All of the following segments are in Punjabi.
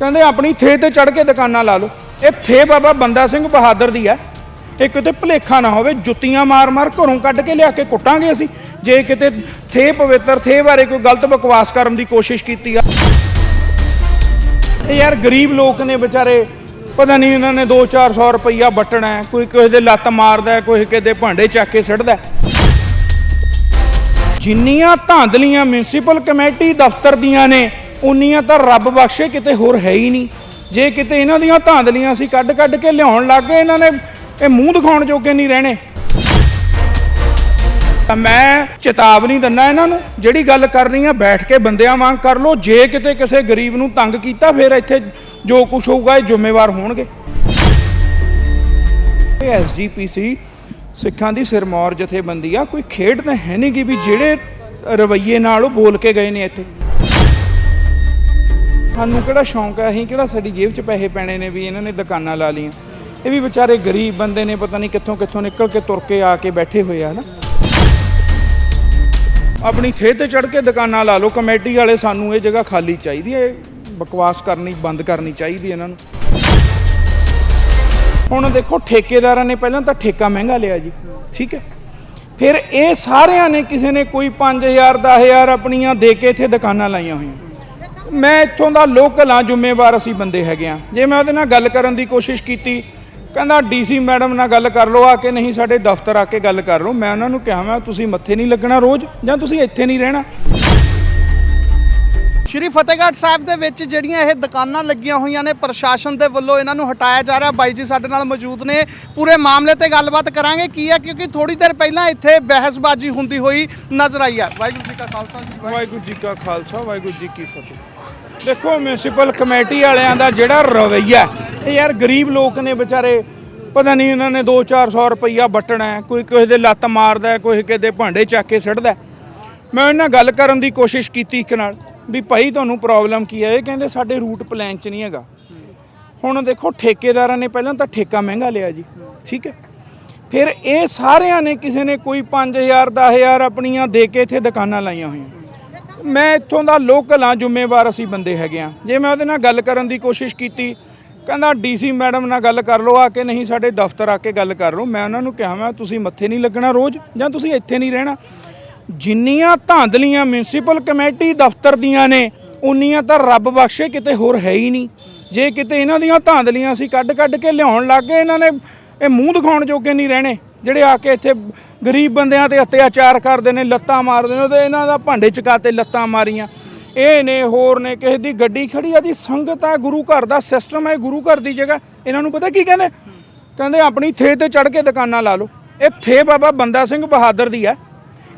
ਕਹਿੰਦੇ ਆਪਣੀ ਥੇ ਤੇ ਚੜ ਕੇ ਦੁਕਾਨਾਂ ਲਾ ਲਓ। ਇਹ ਥੇ ਬਾਬਾ ਬੰਦਾ ਸਿੰਘ ਬਹਾਦਰ ਦੀ ਹੈ। ਇਹ ਕਿਤੇ ਭਲੇਖਾ ਨਾ ਹੋਵੇ, ਜੁੱਤੀਆਂ ਮਾਰ-ਮਾਰ ਘਰੋਂ ਕੱਢ ਕੇ ਲਿਆ ਕੇ ਕੁੱਟਾਂਗੇ ਅਸੀਂ। ਜੇ ਕਿਤੇ ਥੇ ਪਵਿੱਤਰ ਥੇ ਬਾਰੇ ਕੋਈ ਗਲਤ ਬਕਵਾਸ ਕਰਨ ਦੀ ਕੋਸ਼ਿਸ਼ ਕੀਤੀ ਆ। ਇਹ ਯਾਰ ਗਰੀਬ ਲੋਕ ਨੇ ਵਿਚਾਰੇ। ਪਤਾ ਨਹੀਂ ਇਹਨਾਂ ਨੇ 2-400 ਰੁਪਈਆ ਵਟਣਾ ਕੋਈ ਕਿਸੇ ਦੇ ਲੱਤ ਮਾਰਦਾ ਕੋਈ ਕਿਸੇ ਦੇ ਭਾਂਡੇ ਚੱਕ ਕੇ ਸਿੱਟਦਾ ਜਿੰਨੀਆਂ ਧਾਂਦਲੀਆਂ ਮਿਊਨਿਸਪਲ ਕਮੇਟੀ ਦਫ਼ਤਰ ਦੀਆਂ ਨੇ ਉਨੀਆਂ ਤਾਂ ਰੱਬ ਬਖਸ਼ੇ, ਕਿਤੇ ਹੋਰ ਹੈ ਹੀ ਨਹੀਂ। ਜੇ ਕਿਤੇ ਇਹਨਾਂ ਦੀਆਂ ਧਾਂਦਲੀਆਂ ਅਸੀਂ ਕੱਢ ਕੱਢ ਕੇ ਲਿਆਉਣ ਲੱਗ ਗਏ, ਇਹਨਾਂ ਨੇ ਇਹ ਮੂੰਹ ਦਿਖਾਉਣ ਜੋਗੇ ਨਹੀਂ ਰਹਿਣੇ। ਤਾਂ ਮੈਂ ਚੇਤਾਵਨੀ ਦਿੰਦਾ ਇਹਨਾਂ ਨੂੰ, ਜਿਹੜੀ ਗੱਲ ਕਰਨੀ ਆ, ਬੈਠ ਕੇ ਬੰਦਿਆਂ ਵਾਂਗ ਕਰ ਲਓ। ਜੇ ਕਿਤੇ ਕਿਸੇ ਗਰੀਬ ਨੂੰ ਤੰਗ ਕੀਤਾ, ਫਿਰ ਇੱਥੇ ਜੋ ਕੁਝ ਹੋਊਗਾ, ਇਹ ਜ਼ਿੰਮੇਵਾਰ ਹੋਣਗੇ। ਇਹ ਐਸਜੀਪੀਸੀ ਸਿੱਖਾਂ ਦੀ ਸਿਰਮੌਰ ਜਥੇਬੰਦੀ ਆ, ਕੋਈ ਖੇਡ ਤਾਂ ਹੈ ਨਹੀਂ ਕਿ ਵੀ ਜਿਹੜੇ ਰਵੱਈਏ ਨਾਲ ਉਹ ਬੋਲ ਕੇ ਗਏ ਨੇ ਇੱਥੇ। ਸਾਨੂੰ ਕਿਹੜਾ ਸ਼ੌਂਕ ਹੈ? ਅਸੀਂ ਕਿਹੜਾ ਸਾਡੀ ਜੇਬ 'ਚ ਪੈਸੇ ਪੈਣੇ ਨੇ ਵੀ ਇਹਨਾਂ ਨੇ ਦੁਕਾਨਾਂ ਲਾ ਲਈਆਂ? ਇਹ ਵੀ ਵਿਚਾਰੇ ਗਰੀਬ ਬੰਦੇ ਨੇ, ਪਤਾ ਨਹੀਂ ਕਿੱਥੋਂ ਕਿੱਥੋਂ ਨਿਕਲ ਕੇ ਤੁਰ ਕੇ ਆ ਕੇ ਬੈਠੇ ਹੋਏ ਆ ਨਾ ਆਪਣੀ ਥੇ ਤੇ ਚੜ ਕੇ ਦੁਕਾਨਾਂ ਲਾ ਲਓ, ਕਮੇਟੀ ਵਾਲੇ ਸਾਨੂੰ ਇਹ ਜਗ੍ਹਾ ਖਾਲੀ ਚਾਹੀਦੀ ਹੈ, ਇਹ ਬਕਵਾਸ ਕਰਨੀ, ਬੰਦ ਕਰਨੀ ਚਾਹੀਦੀ ਇਹਨਾਂ ਨੂੰ। ਹੁਣ ਦੇਖੋ, ਠੇਕੇਦਾਰਾਂ ਨੇ ਪਹਿਲਾਂ ਤਾਂ ਠੇਕਾ ਮਹਿੰਗਾ ਲਿਆ ਜੀ, ਠੀਕ ਹੈ? ਫਿਰ ਇਹ ਸਾਰਿਆਂ ਨੇ ਕਿਸੇ ਨੇ ਕੋਈ 5000 10000 ਆਪਣੀਆਂ ਦੇ ਕੇ ਇੱਥੇ ਦੁਕਾਨਾਂ ਲਾਈਆਂ ਹੋਈਆਂ। ਮੈਂ ਇੱਥੋਂ ਦਾ ਲੋਕਲ ਆ ਜ਼ਿੰਮੇਵਾਰ ਅਸੀਂ ਬੰਦੇ ਹੈਗੇ ਆ ਜੇ ਮੈਂ ਉਹਦੇ ਨਾਲ ਗੱਲ ਕਰਨ ਦੀ ਕੋਸ਼ਿਸ਼ ਕੀਤੀ ਕਹਿੰਦਾ ਡੀਸੀ ਮੈਡਮ ਨਾਲ ਗੱਲ ਕਰ ਲਓ ਆ ਕੇ ਨਹੀਂ ਸਾਡੇ ਦਫ਼ਤਰ ਆ ਕੇ ਗੱਲ ਕਰ ਲਓ ਮੈਂ ਉਹਨਾਂ ਨੂੰ ਕਿਹਾ ਮੈਂ ਤੁਸੀਂ ਮੱਥੇ ਨਹੀਂ ਲੱਗਣਾ ਰੋਜ਼ ਜਾਂ ਤੁਸੀਂ ਇੱਥੇ ਨਹੀਂ ਰਹਿਣਾ। ਸ਼੍ਰੀ ਫਤਿਹਗੜ੍ਹ ਸਾਹਿਬ ਦੇ ਵਿੱਚ ਜਿਹੜੀਆਂ ਇਹ ਦੁਕਾਨਾਂ ਲੱਗੀਆਂ ਹੋਈਆਂ ਨੇ ਪ੍ਰਸ਼ਾਸਨ ਦੇ ਵੱਲੋਂ ਇਹਨਾਂ ਨੂੰ ਹਟਾਇਆ ਜਾ ਰਿਹਾ। ਬਾਈ ਜੀ ਸਾਡੇ ਨਾਲ ਮੌਜੂਦ ਨੇ। ਪੂਰੇ ਮਾਮਲੇ ਤੇ ਗੱਲਬਾਤ ਕਰਾਂਗੇ। ਕੀ ਹੈ? ਕਿਉਂਕਿ ਥੋੜੀ ਦੇਰ ਪਹਿਲਾਂ ਇੱਥੇ ਬਹਿਸਬਾਜ਼ੀ ਹੁੰਦੀ ਹੋਈ ਨਜ਼ਰ ਆਈ ਹੈ। ਵਾਹਿਗੁਰੂ ਜੀ ਕਾ ਖਾਲਸਾ ਵਾਹਿਗੁਰੂ ਜੀ ਕਾ ਖਾਲਸਾ ਵਾਹਿਗੁਰੂ ਜੀ ਕੀ ਫਤਿਹ। ਦੇਖੋ ਮਿਊਨਿਸਪਲ ਕਮੇਟੀ ਵਾਲਿਆਂ ਦਾ ਜਿਹੜਾ ਰਵੱਈਆ ਇਹ ਯਾਰ ਗਰੀਬ ਲੋਕ ਨੇ ਵਿਚਾਰੇ, ਪਤਾ ਨਹੀਂ ਇਹਨਾਂ ਨੇ 2-400 ਰੁਪਈਆ ਵਟਣਾ ਕੋਈ ਕਿਸੇ ਦੇ ਲੱਤ ਮਾਰਦਾ ਕੋਈ ਕਿਸੇ ਦੇ ਭਾਂਡੇ ਚੱਕ ਕੇ ਸਿੱਟਦਾ ਮੈਂ ਉਹਨਾਂ ਨਾਲ ਗੱਲ ਕਰਨ ਦੀ ਕੋਸ਼ਿਸ਼ ਕੀਤੀ ਇੱਕ ਨਾਲ, ਵੀ ਭਾਈ ਤੁਹਾਨੂੰ ਪ੍ਰੋਬਲਮ ਕੀ ਹੈ? ਇਹ ਕਹਿੰਦੇ ਸਾਡੇ ਰੂਟ ਪਲਾਨ 'ਚ ਨਹੀਂ ਹੈਗਾ। ਹੁਣ ਦੇਖੋ ਠੇਕੇਦਾਰਾਂ ਨੇ ਪਹਿਲਾਂ ਤਾਂ ਠੇਕਾ ਮਹਿੰਗਾ ਲਿਆ ਜੀ, ਠੀਕ ਹੈ? ਫਿਰ ਇਹ ਸਾਰਿਆਂ ਨੇ ਕਿਸੇ ਨੇ ਕੋਈ 5000 10000 ਆਪਣੀਆਂ ਦੇ ਕੇ ਇੱਥੇ ਦੁਕਾਨਾਂ ਲਾਈਆਂ ਹੋਈਆਂ। ਮੈਂ ਇੱਥੋਂ ਦਾ ਲੋਕਲ ਆ ਜ਼ਿੰਮੇਵਾਰ ਅਸੀਂ ਬੰਦੇ ਹੈਗੇ ਆ ਜੇ ਮੈਂ ਉਹਦੇ ਨਾਲ ਗੱਲ ਕਰਨ ਦੀ ਕੋਸ਼ਿਸ਼ ਕੀਤੀ, ਕਹਿੰਦਾ ਡੀਸੀ ਮੈਡਮ ਨਾਲ ਗੱਲ ਕਰ ਲਓ, ਆ ਕੇ ਨਹੀਂ ਸਾਡੇ ਦਫ਼ਤਰ ਆ ਕੇ ਗੱਲ ਕਰ ਲਓ, ਮੈਂ ਉਹਨਾਂ ਨੂੰ ਕਿਹਾ, ਮੈਂ ਤੁਸੀਂ ਮੱਥੇ ਨਹੀਂ ਲੱਗਣਾ ਰੋਜ਼, ਜਾਂ ਤੁਸੀਂ ਇੱਥੇ ਨਹੀਂ ਰਹਿਣਾ। ਜਿੰਨੀਆਂ ਧਾਂਦਲੀਆਂ ਮਿਊਨਿਸਪਲ ਕਮੇਟੀ ਦਫ਼ਤਰ ਦੀਆਂ ਨੇ, ਉਨੀਆਂ ਤਾਂ ਰੱਬ ਬਖਸ਼ੇ ਕਿਤੇ ਹੋਰ ਹੈ ਹੀ ਨਹੀਂ। ਜੇ ਕਿਤੇ ਇਹਨਾਂ ਦੀਆਂ ਧਾਂਦਲੀਆਂ ਅਸੀਂ ਕੱਢ ਕੱਢ ਕੇ ਲਿਆਉਣ ਲੱਗ ਗਏ, ਇਹਨਾਂ ਨੇ ਇਹ ਮੂੰਹ ਦਿਖਾਉਣ ਜੋਗੇ ਨਹੀਂ ਰਹਿਣੇ। ਜਿਹੜੇ ਆ ਕੇ ਇੱਥੇ ਗਰੀਬ ਬੰਦਿਆਂ ਤੇ ਅਤਿਆਚਾਰ ਕਰਦੇ ਨੇ, ਲੱਤਾਂ ਮਾਰਦੇ ਨੇ ਤੇ ਇਹਨਾਂ ਦਾ ਭਾਂਡੇ ਚਕਾਤੇ ਲੱਤਾਂ ਮਾਰੀਆਂ। ਇਹ ਨੇ, ਹੋਰ ਨੇ, ਕਿਸੇ ਦੀ ਗੱਡੀ ਖੜੀ ਆ ਜੀ, ਸੰਗਤ ਆ, ਗੁਰੂ ਘਰ ਦਾ ਸਿਸਟਮ ਹੈ ਗੁਰੂ ਘਰ ਦੀ ਜਗ੍ਹਾ। ਇਹਨਾਂ ਨੂੰ ਪਤਾ ਕੀ ਕਹਿੰਦੇ? ਕਹਿੰਦੇ ਆਪਣੀ ਥੇ ਤੇ ਚੜ ਕੇ ਦੁਕਾਨਾਂ ਲਾ ਲਓ। ਇਹ ਥੇ ਬਾਬਾ ਬੰਦਾ ਸਿੰਘ ਬਹਾਦਰ ਦੀ ਹੈ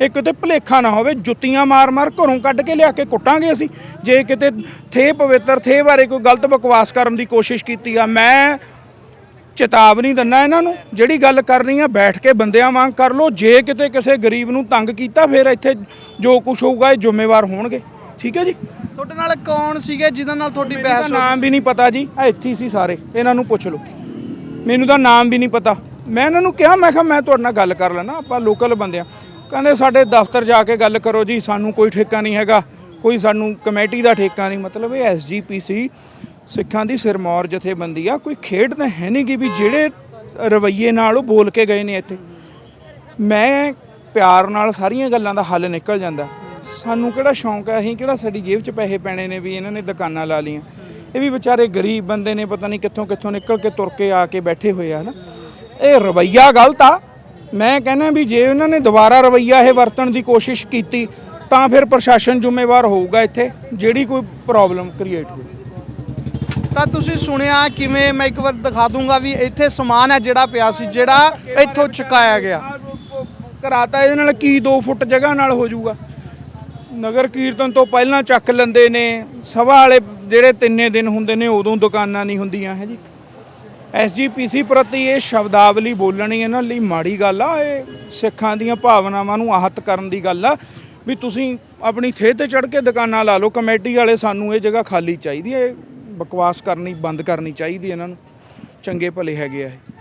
ਇਹ ਕਿਤੇ ਭਲੇਖਾ ਨਾ ਹੋਵੇ, ਜੁੱਤੀਆਂ ਮਾਰ-ਮਾਰ ਘਰੋਂ ਕੱਢ ਕੇ ਲਿਆ ਕੇ ਕੁੱਟਾਂਗੇ ਅਸੀਂ। ਜੇ ਕਿਤੇ ਥੇ ਪਵਿੱਤਰ ਥੇ ਬਾਰੇ ਕੋਈ ਗਲਤ ਬਕਵਾਸ ਕਰਨ ਦੀ ਕੋਸ਼ਿਸ਼ ਕੀਤੀ ਆ, ਮੈਂ ਚੇਤਾਵਨੀ ਦਿੰਦਾ ਇਹਨਾਂ ਨੂੰ ਜਿਹੜੀ ਗੱਲ ਕਰਨੀ ਆ ਬੈਠ ਕੇ ਬੰਦਿਆਂ ਵਾਂਗ ਕਰ ਲਓ ਜੇ ਕਿਤੇ ਕਿਸੇ ਗਰੀਬ ਨੂੰ ਤੰਗ ਕੀਤਾ ਫਿਰ ਇੱਥੇ ਜੋ ਕੁਝ ਹੋਊਗਾ ਇਹ ਜ਼ਿੰਮੇਵਾਰ ਹੋਣਗੇ। ਠੀਕ ਹੈ ਜੀ? ਤੁਹਾਡੇ ਨਾਲ ਕੌਣ ਸੀਗੇ ਜਿਹਦੇ ਨਾਲ ਤੁਹਾਡੀ ਬਹਿਸ ਹੋਈ? ਨਾਮ ਵੀ ਨਹੀਂ ਪਤਾ ਜੀ ਆ ਇੱਥੇ ਹੀ ਸੀ ਸਾਰੇ ਇਹਨਾਂ ਨੂੰ ਪੁੱਛ ਲਓ। ਮੈਨੂੰ ਤਾਂ ਨਾਮ ਵੀ ਨਹੀਂ ਪਤਾ। ਮੈਂ ਇਹਨਾਂ ਨੂੰ ਕਿਹਾ ਮੈਂ ਕਿਹਾ ਮੈਂ ਤੁਹਾਡੇ ਨਾਲ ਗੱਲ ਕਰ ਲੈਣਾ ਆਪਾਂ ਲੋਕਲ ਬੰਦੇ ਆ। ਕਹਿੰਦੇ ਸਾਡੇ ਦਫ਼ਤਰ ਜਾ ਕੇ ਗੱਲ ਕਰੋ ਜੀ ਸਾਨੂੰ ਕੋਈ ਠੇਕਾ ਨਹੀਂ ਹੈਗਾ ਕੋਈ ਸਾਨੂੰ ਕਮੇਟੀ ਦਾ ਠੇਕਾ ਨਹੀਂ ਮਤਲਬ ਇਹ ਐਸਜੀਪੀਸੀ ਸਿੱਖਾਂ ਦੀ ਸਿਰਮੌਰ ਜਥੇਬੰਦੀ ਆ, ਕੋਈ ਖੇਡ ਤਾਂ ਹੈ ਨਹੀਂ ਕਿ ਵੀ ਜਿਹੜੇ ਰਵੱਈਏ ਨਾਲ ਉਹ ਬੋਲ ਕੇ ਗਏ ਨੇ ਇੱਥੇ। ਮੈਂ ਪਿਆਰ ਨਾਲ ਸਾਰੀਆਂ ਗੱਲਾਂ ਦਾ ਹੱਲ ਨਿਕਲ ਜਾਂਦਾ। ਸਾਨੂੰ ਕਿਹੜਾ ਸ਼ੌਂਕ ਹੈ ਅਸੀਂ ਕਿਹੜਾ ਸਾਡੀ ਜੇਬ 'ਚ ਪੈਸੇ ਪੈਣੇ ਨੇ ਵੀ ਇਹਨਾਂ ਨੇ ਦੁਕਾਨਾਂ ਲਾ ਲਈਆਂ। ਇਹ ਵੀ ਵਿਚਾਰੇ ਗਰੀਬ ਬੰਦੇ ਨੇ, ਪਤਾ ਨਹੀਂ ਕਿੱਥੋਂ ਕਿੱਥੋਂ ਨਿਕਲ ਕੇ ਤੁਰ ਕੇ ਆ ਕੇ ਬੈਠੇ ਹੋਏ ਆ ਨਾ ਇਹ ਰਵੱਈਆ ਗਲਤ ਆ। ਮੈਂ ਕਹਿੰਦਾ ਵੀ ਜੇ ਉਹਨਾਂ ਨੇ ਦੁਬਾਰਾ ਰਵੱਈਆ ਇਹ ਵਰਤਣ ਦੀ ਕੋਸ਼ਿਸ਼ ਕੀਤੀ, ਤਾਂ ਫਿਰ ਪ੍ਰਸ਼ਾਸਨ ਜ਼ਿੰਮੇਵਾਰ ਹੋਊਗਾ ਇੱਥੇ, ਜਿਹੜੀ ਕੋਈ ਪ੍ਰੋਬਲਮ ਕ੍ਰੀਏਟ ਹੋਈ ਤਾਂ ਤੁਸੀਂ ਸੁਣਿਆ ਕਿਵੇਂ ਮੈਂ ਇੱਕ ਵਾਰ ਦਿਖਾ ਦੂੰਗਾ ਵੀ ਇੱਥੇ ਸਮਾਨ ਹੈ ਜਿਹੜਾ ਪਿਆ ਸੀ, ਜਿਹੜਾ ਇੱਥੋਂ ਚੁਕਾਇਆ ਗਿਆ। ਕਰਾਤਾ ਇਹਦੇ ਨਾਲ ਕੀ 2 ਫੁੱਟ ਜਗ੍ਹਾ ਨਾਲ ਹੋ ਜਾਊਗਾ? ਨਗਰ ਕੀਰਤਨ ਤੋਂ ਪਹਿਲਾਂ ਚੱਕ ਲੈਂਦੇ ਨੇ, ਸਭਾ ਵਾਲੇ ਜਿਹੜੇ ਤਿੰਨੇ ਦਿਨ ਹੁੰਦੇ ਨੇ ਉਦੋਂ ਦੁਕਾਨਾਂ ਨਹੀਂ ਹੁੰਦੀਆਂ, ਹੈ ਜੀ। ਐਸਜੀਪੀਸੀ ਪ੍ਰਤੀ ਇਹ ਸ਼ਬਦਾਵਲੀ ਬੋਲਣੀ ਇਹਨਾਂ ਲਈ ਮਾੜੀ ਗੱਲ ਆ, ਇਹ ਸਿੱਖਾਂ ਦੀਆਂ ਭਾਵਨਾਵਾਂ ਨੂੰ ਆਹਤ ਕਰਨ ਦੀ ਗੱਲ ਆ, ਵੀ ਤੁਸੀਂ ਆਪਣੀ ਥੇ ਤੇ ਚੜ ਕੇ ਦੁਕਾਨਾਂ ਲਾ ਲਓ, ਕਮੇਟੀ ਵਾਲੇ ਸਾਨੂੰ ਇਹ ਜਗ੍ਹਾ ਖਾਲੀ ਚਾਹੀਦੀ ਹੈ ਬਕਵਾਸ ਕਰਨੀ ਬੰਦ ਕਰਨੀ ਚਾਹੀਦੀ ਇਹਨਾਂ ਨੂੰ। ਚੰਗੇ ਭਲੇ ਹੈਗੇ ਆ ਇਹ।